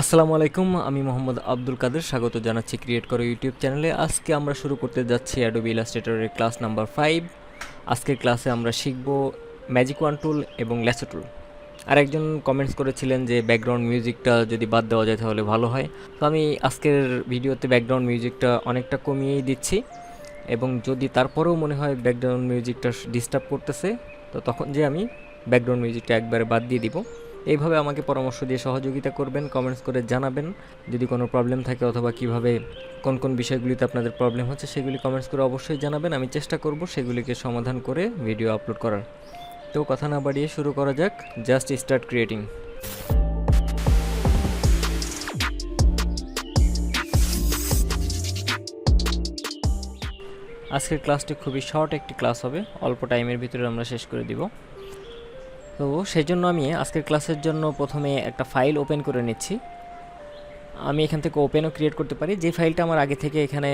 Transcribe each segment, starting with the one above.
আসসালামু আলাইকুম, আমি মোহাম্মদ আব্দুল কাদের। স্বাগত জানাচ্ছি ক্রিয়েট করো ইউটিউব চ্যানেলে আজকে আমরা শুরু করতে যাচ্ছি অ্যাডোবি ইলাস্ট্রেটরের ক্লাস নাম্বার ফাইভ আজকের ক্লাসে আমরা শিখব ম্যাজিক ওয়ান টুল এবং ল্যাসো টুল আর একজন কমেন্টস করেছিলেন যে ব্যাকগ্রাউন্ড মিউজিকটা যদি বাদ দেওয়া যায় তাহলে ভালো হয়। তো আমি আজকের ভিডিওতে ব্যাকগ্রাউন্ড মিউজিকটা অনেকটা কমিয়েই দিচ্ছি। এবং যদি তারপরেও মনে হয় ব্যাকগ্রাউন্ড মিউজিকটা ডিস্টার্ব করতেছে, তো তখন যে আমি ব্যাকগ্রাউন্ড মিউজিকটা একবারে বাদ দিয়ে দিব। এইভাবে আমাকে পরামর্শ দিয়ে সহযোগিতা করবেন কমেন্টস করে জানাবেন। যদি কোনো প্রবলেম থাকে অথবা কীভাবে কোন কোন বিষয়গুলিতে আপনাদের প্রবলেম হচ্ছে, সেগুলি কমেন্টস করে অবশ্যই জানাবেন। আমি চেষ্টা করব সেগুলিকে সমাধান করে ভিডিও আপলোড করার। তো কথা না বাড়িয়ে শুরু করা যাক জাস্ট স্টার্ট ক্রিয়েটিং আজকের ক্লাসটি খুবই শর্ট একটি ক্লাস হবে, অল্প টাইমের ভিতরে আমরা শেষ করে দিব। তো সেই জন্য আমি আজকের ক্লাসের জন্য প্রথমে একটা ফাইল ওপেন করে নিচ্ছি। আমি এখান থেকে ওপেনও ক্রিয়েট করতে পারি। যে ফাইলটা আমার আগে থেকে এখানে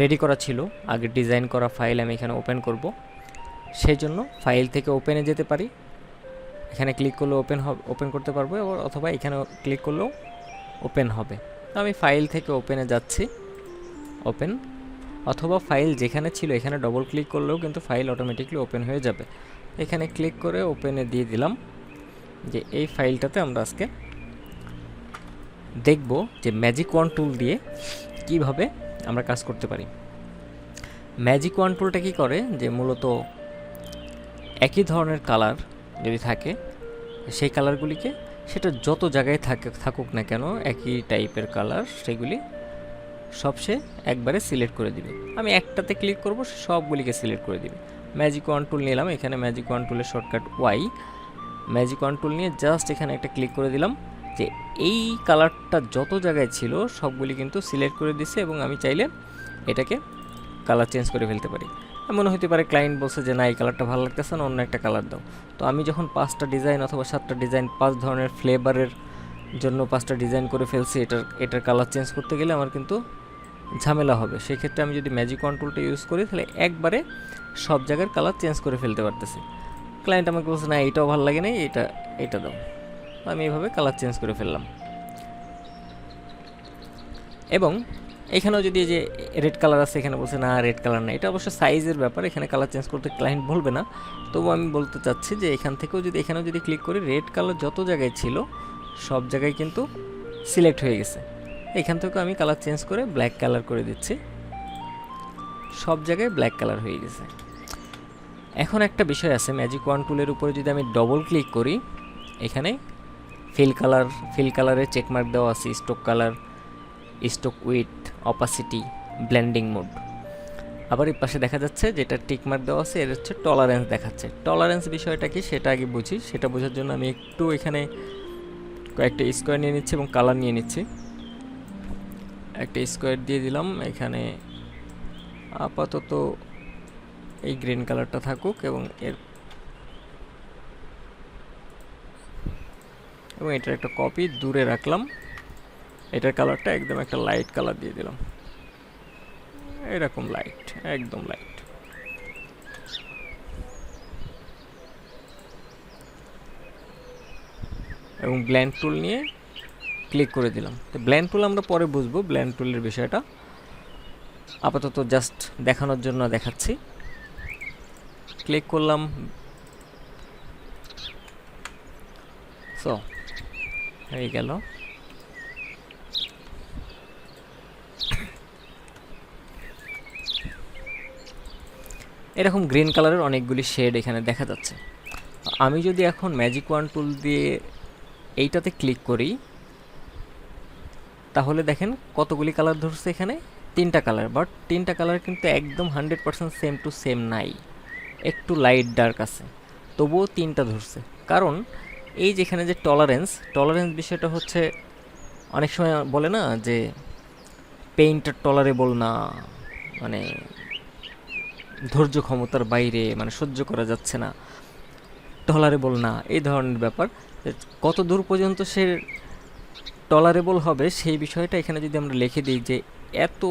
রেডি করা ছিল, আগে ডিজাইন করা ফাইল আমি এখানে ওপেন করব। সেই জন্য ফাইল থেকে ওপেনে যেতে পারি। এখানে ক্লিক করলে ওপেন হবে ওপেন করতে পারব অথবা এখানে ক্লিক করলেও ওপেন হবে। তো আমি ফাইল থেকে ওপেনে যাচ্ছি। ওপেন অথবা ফাইল যেখানে ছিল এখানে ডবল ক্লিক করলেও কিন্তু ফাইল অটোমেটিকলি ওপেন হয়ে যাবে। এখানে ক্লিক করে ওপেনে দিয়ে দিলাম যে এই ফাইলটাতে আমরা আজকে দেখব যে ম্যাজিক ওয়ান টুল দিয়ে কীভাবে আমরা কাজ করতে পারি। ম্যাজিক ওয়ান টুলটা কী করে? যে মূলত একই ধরনের কালার যদি থাকে, সেই কালারগুলিকে সেটা যত জায়গায় থাকে, থাকুক না কেন, একই টাইপের কালার সেগুলি সব সে একবারে সিলেক্ট করে দিবে। আমি একটাতে ক্লিক করব সবগুলিকে সিলেক্ট করে দিবে। ম্যাজিক ওয়ান টুল নিলাম। এখানে ম্যাজিক ওয়ান টুলের shortcut Y magic wand tool নিয়ে জাস্ট এখানে একটা ক্লিক করে দিলাম যে এই কালারটা যত জায়গায় ছিল সবগুলি কিন্তু সিলেক্ট করে দিছে এবং আমি চাইলে এটাকে কালার চেঞ্জ করে ফেলতে পারি। এমন হতে পারে ক্লায়েন্ট বলছে যে, না, এই কালারটা ভালো লাগতেছে না, অন্য একটা কালার দাও। তো আমি যখন পাঁচটা ডিজাইন অথবা সাতটা ডিজাইন পাঁচ ধরনের ফ্লেভারের জন্য পাঁচটা ডিজাইন করে ফেলছি, এটার এটার কালার চেঞ্জ করতে গেলে আমার কিন্তু ঝামেলা হবে। সেক্ষেত্রে আমি যদি ম্যাজিক কন্ট্রোলটা ইউজ করি, তাহলে একবারে সব জায়গার কালার চেঞ্জ করে ফেলতে পারতেছি। ক্লায়েন্ট আমাকে বলছে, না, এইটাও ভালো লাগে না এটা এটা দাও। আমি এইভাবে কালার চেঞ্জ করে ফেললাম। এবং এখানেও যদি যে রেড কালার আছে, এখানে বলছে, না রেড কালার না এটা অবশ্য সাইজের ব্যাপার, এখানে কালার চেঞ্জ করতে ক্লায়েন্ট বলবে না। তবু আমি বলতে চাচ্ছি যে, এখান থেকেও যদি, এখানেও যদি ক্লিক করি রেড কালার যত জায়গায় ছিল, সব জায়গায় কিন্তু সিলেক্ট হয়ে গেছে। এখান থেকে আমি কালার চেঞ্জ করে ব্ল্যাক কালার করে দিচ্ছি। সব জায়গায় ব্ল্যাক কালার হয়ে গেছে। এখন একটা বিষয় আছে ম্যাজিক ওয়ান টুলের উপরে যদি আমি ডবল ক্লিক করি, এখানে ফিল কালার ফিল কালারে চেকমার্ক দেওয়া আছে stroke colour stroke with opacity blending mode আবার এই পাশে দেখা যাচ্ছে যেটা টিকমার্ক দেওয়া আছে, এর হচ্ছে টলারেন্স দেখাচ্ছে। টলারেন্স বিষয়টা কি? সেটা আগে বুঝি। সেটা বোঝার জন্য আমি একটু এখানে কয়েকটা স্কোয়ার নিয়ে নিচ্ছি এবং কালার নিয়ে নিচ্ছি। একটা স্কোয়ার দিয়ে দিলাম। এখানে আপাতত এই গ্রিন কালারটা থাকুক এবং এর এবং এটার একটা কপি দূরে রাখলাম। এটার কালারটা একদম একটা লাইট কালার দিয়ে দিলাম। এরকম লাইট একদম লাইট এবং ব্ল্যান্ড টুল নিয়ে ক্লিক করে দিলাম। তো ব্ল্যান্ড টুল আমরা পরে বুঝব। ব্ল্যান্ড টুলের বিষয়টা আপাতত জাস্ট দেখানোর জন্য দেখাচ্ছি। ক্লিক করলাম। সো হয়ে গেল। এরকম গ্রিন কালারের অনেকগুলি শেড এখানে দেখা যাচ্ছে। আমি যদি এখন ম্যাজিক ওয়ান টুল দিয়ে এইটাতে ক্লিক করি তাহলে দেখেন কতগুলি কালার ধরছে এখানে? তিনটা কালার বাট তিনটা কালার কিন্তু একদম hundred percent same to same নাই। একটু লাইট ডার্ক আছে, তবুও তিনটা ধরছে। কারণ এই যেখানে যে টলারেন্স টলারেন্স বিষয়টা হচ্ছে, অনেক সময় বলে না যে পেইন্টার টলারেবল না মানে ধৈর্য ক্ষমতার বাইরে মানে সহ্য করা যাচ্ছে না টলারেবল না, এই ধরনের ব্যাপার। কত দূর পর্যন্ত সে টলারেবল হবে, সেই বিষয়টা এখানে যদি আমরা লিখে দিই যে এত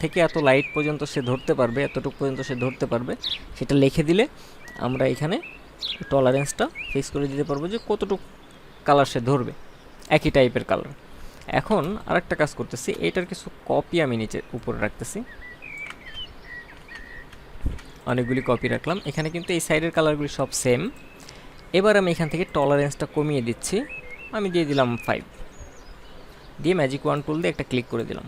থেকে এত লাইট পর্যন্ত সে ধরতে পারবে, এতটুকু পর্যন্ত সে ধরতে পারবে, সেটা লিখে দিলে আমরা এখানে টলারেন্সটা ফিক্স করে দিতে পারব যে কতটুকু কালার সে ধরবে, একই টাইপের কালার এখন আরেকটা কাজ করতেছি, এটার কিছু কপি আমি নিচে উপরে রাখতেছি। অনেকগুলি কপি রাখলাম, এখানে কিন্তু এই সাইডের কালারগুলি সব সেম এবার আমি এখান থেকে টলারেন্সটা কমিয়ে দিচ্ছি, আমি দিয়ে দিলাম ফাইভ দিয়ে ম্যাজিক ওয়ান টুল দিয়ে একটা ক্লিক করে দিলাম।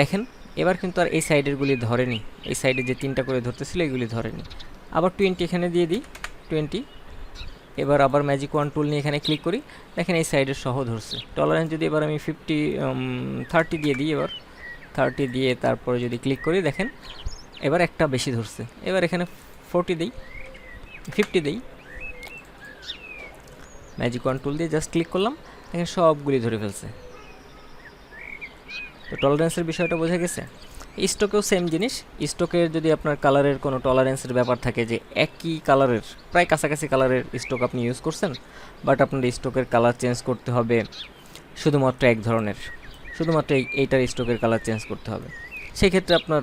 দেখেন, এবার কিন্তু আর এই সাইডেরগুলি ধরেনি। এই সাইডে যে তিনটা করে ধরতেছিল, এগুলি ধরেনি। আবার টোয়েন্টি এখানে দিয়ে দিই টোয়েন্টি এবার আবার ম্যাজিক ওয়ান টুল নিয়ে এখানে ক্লিক করি। দেখেন এই সাইডের সহ ধরছে। টলারেন্স যদি এবার আমি ফিফটি থার্টি দিয়ে দিই এবার। থার্টি দিয়ে তারপরে যদি ক্লিক করি, দেখেন, এবার একটা বেশি ধরছে। এবার এখানে ফোরটি দিই ফিফটি দিই। ম্যাজিক ওয়ান টুল দিয়ে জাস্ট ক্লিক করলাম। দেখেন সবগুলি ধরে ফেলছে। তো টলারেন্সের বিষয়টা বোঝা গেছে? স্টকেও সেম জিনিস। স্টকের যদি আপনার কালারের কোনো টলারেন্সের ব্যাপার থাকে যে একই কালারের প্রায় কাছাকাছি কালারের স্টক আপনি ইউজ করছেন বাট আপনার স্টকের কালার চেঞ্জ করতে হবে শুধুমাত্র এক ধরনের, শুধুমাত্র এই, এইটার স্টকের কালার চেঞ্জ করতে হবে। সেই ক্ষেত্রে আপনার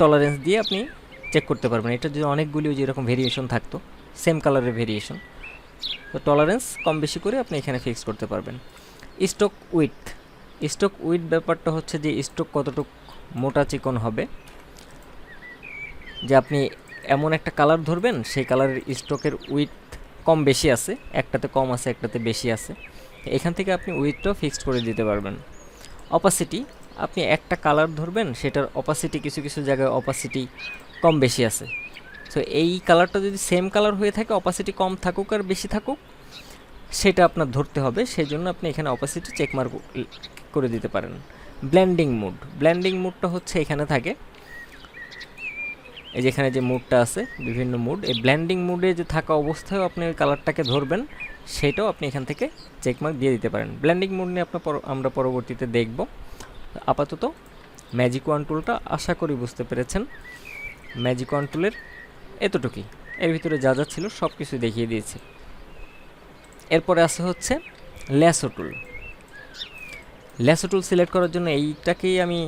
টলারেন্স দিয়ে আপনি চেক করতে পারবেন। এটা যদি অনেকগুলিও যেরকম ভেরিয়েশন থাকতো সেম কালারের ভেরিয়েশন তো টলারেন্স কম বেশি করে আপনি এখানে ফিক্স করতে পারবেন। স্টক উইথ স্টক উইথ ব্যাপারটা হচ্ছে যে স্টক কতটুক মোটা চিকন হবে। যে আপনি এমন একটা কালার ধরবেন, সেই কালারের স্টকের উইথ কম বেশি আছে, একটাতে কম আছে, একটাতে বেশি আছে। এখান থেকে আপনি উইথটাও ফিক্সড করে দিতে পারবেন। অপাসিটি, আপনি একটা কালার ধরবেন, সেটার অপাসিটি কিছু কিছু জায়গায় অপাসিটি কম বেশি আছে। সো এই কালারটা যদি সেম কালার হয়ে থাকে, অপাসিটি কম থাকুক আর বেশি থাকুক সেটা আপনার ধরতে হবে সেই জন্য আপনি এখানে অপাসিটি চেকমার্ক করে দিতে পারেন। ব্ল্যান্ডিং মুড ব্ল্যান্ডিং মুডটা হচ্ছে এখানে থাকে। এই যেখানে যে মুডটা আছে, বিভিন্ন মুড এই ব্ল্যান্ডিং মুডে যে থাকা অবস্থায় আপনি ওই কালারটাকে ধরবেন, সেটাও আপনি এখান থেকে চেকমার্ক দিয়ে দিতে পারেন। ব্ল্যান্ডিং মুড নিয়ে আপনার আমরা পরবর্তীতে দেখব। আপাতত ম্যাজিক ওয়ান টুলটা আশা করি বুঝতে পেরেছেন। ম্যাজিক ওয়ান টুলের এতটুকুই। এর ভিতরে যা যা ছিল সব কিছু দেখিয়ে দিয়েছি। এরপরে আছে হচ্ছে lasso tool. Lasso tool select করার জন্য এইটাকেই আমি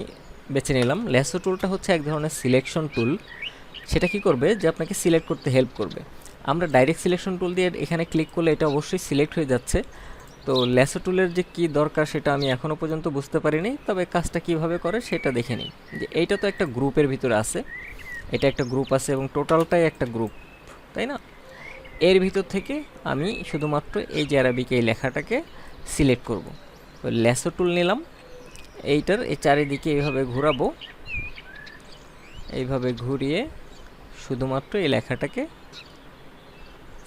বেছে নিলাম। ল্যাসো টুলটা হচ্ছে এক ধরনের সিলেকশন টুল। সেটা কি করবে যে আপনাকে সিলেক্ট করতে হেল্প করবে। আমরা ডাইরেক্ট সিলেকশন টুল দিয়ে এখানে ক্লিক করলে এটা অবশ্যই সিলেক্ট হয়ে যাচ্ছে। তো ল্যাসো টুলের যে কী দরকার সেটা আমি এখনও পর্যন্ত বুঝতে পারিনি। তবে কাজটা কীভাবে করে সেটা দেখে নিই। যে এইটা তো একটা গ্রুপের ভিতরে আছে। এটা একটা গ্রুপ আছে এবং টোটালটাই একটা গ্রুপ, তাই না? এর ভিতর থেকে আমি শুধুমাত্র এই যে এই লেখাটাকে সিলেক্ট করব। ল্যাসো টুল নিলাম। এইটার এই চারিদিকে এইভাবে ঘোরাবো। এইভাবে ঘুরিয়ে শুধুমাত্র এই লেখাটাকে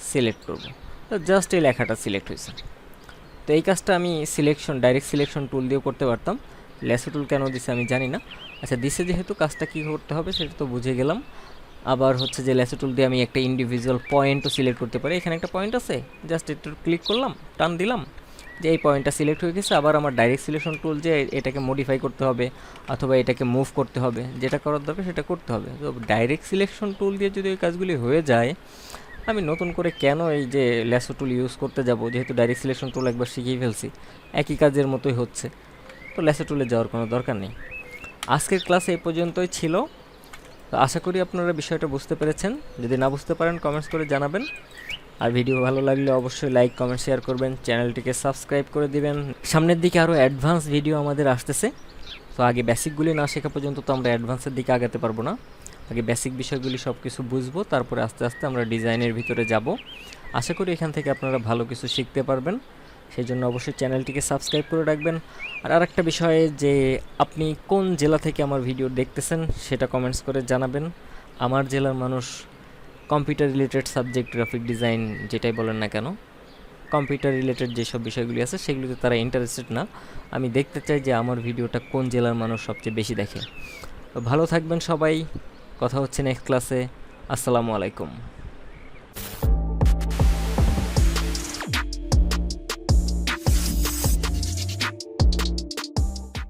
সিলেক্ট করব। তো জাস্ট এই লেখাটা সিলেক্ট হয়েছে। তো এই কাজটা আমি সিলেকশন ডাইরেক্ট সিলেকশন টুল দিয়েও করতে পারতাম। ল্যাসো টুল কেন দিছে আমি জানি না। আচ্ছা দিছে যেহেতু কাজটা কী করতে হবে সেটা তো বুঝে গেলাম। আবার হচ্ছে যে ল্যাসো টুল দিয়ে আমি একটা ইন্ডিভিজুয়াল পয়েন্টও সিলেক্ট করতে পারি। এখানে একটা পয়েন্ট আছে। জাস্ট একটু ক্লিক করলাম, টান দিলাম, যে এই পয়েন্টটা সিলেক্ট হয়ে গেছে। আবার আমার ডাইরেক্ট সিলেকশন টুল যে এটাকে মডিফাই করতে হবে অথবা এটাকে মুভ করতে হবে, যেটা করার দরকার সেটা করতে হবে। তো ডাইরেক্ট সিলেকশন টুল দিয়ে যদি ওই কাজগুলি হয়ে যায়, আমি নতুন করে কেন এই যে ল্যাসো টুল ইউজ করতে যাব? যেহেতু ডাইরেক্ট সিলেকশন টুল একবার শিখিয়ে ফেলছি। একই কাজের মতোই হচ্ছে। তো ল্যাসো টুলে যাওয়ার কোনো দরকার নেই। আজকের ক্লাস এই পর্যন্তই ছিল। তো আশা করি আপনারা বিষয়টা বুঝতে পেরেছেন। যদি না বুঝতে পারেন কমেন্টস করে জানাবেন। আর ভিডিও ভালো লাগলে অবশ্যই লাইক কমেন্ট শেয়ার করবেন। চ্যানেলটিকে সাবস্ক্রাইব করে দিবেন। সামনের দিকে আরও অ্যাডভান্স ভিডিও আমাদের আসতেছে। তো আগে বেসিকগুলি না শেখা পর্যন্ত তো আমরা অ্যাডভান্সের দিকে আগাতে পারব না। আগে বেসিক বিষয়গুলি সব কিছু বুঝব, তারপরে আস্তে আস্তে আমরা ডিজাইনের ভিতরে যাব। আশা করি এখান থেকে আপনারা ভালো কিছু শিখতে পারবেন। সেই জন্য অবশ্যই চ্যানেলটিকে সাবস্ক্রাইব করে রাখবেন। আর আরেকটা বিষয়ে যে, আপনি কোন জেলা থেকে আমার ভিডিও দেখতেছেন সেটা কমেন্টস করে জানাবেন। আমার জেলার মানুষ computer related subject graphic design যেটাই বলেন না কেন কম্পিউটার রিলেটেড যেসব বিষয়গুলি আছে সেগুলিতে তারা ইন্টারেস্টেড না। আমি দেখতে চাই যে আমার ভিডিওটা কোন জেলার মানুষ সবচেয়ে বেশি দেখে। ভালো থাকবেন সবাই। কথা হচ্ছে নেক্সট ক্লাসে আসসালামু আলাইকুম।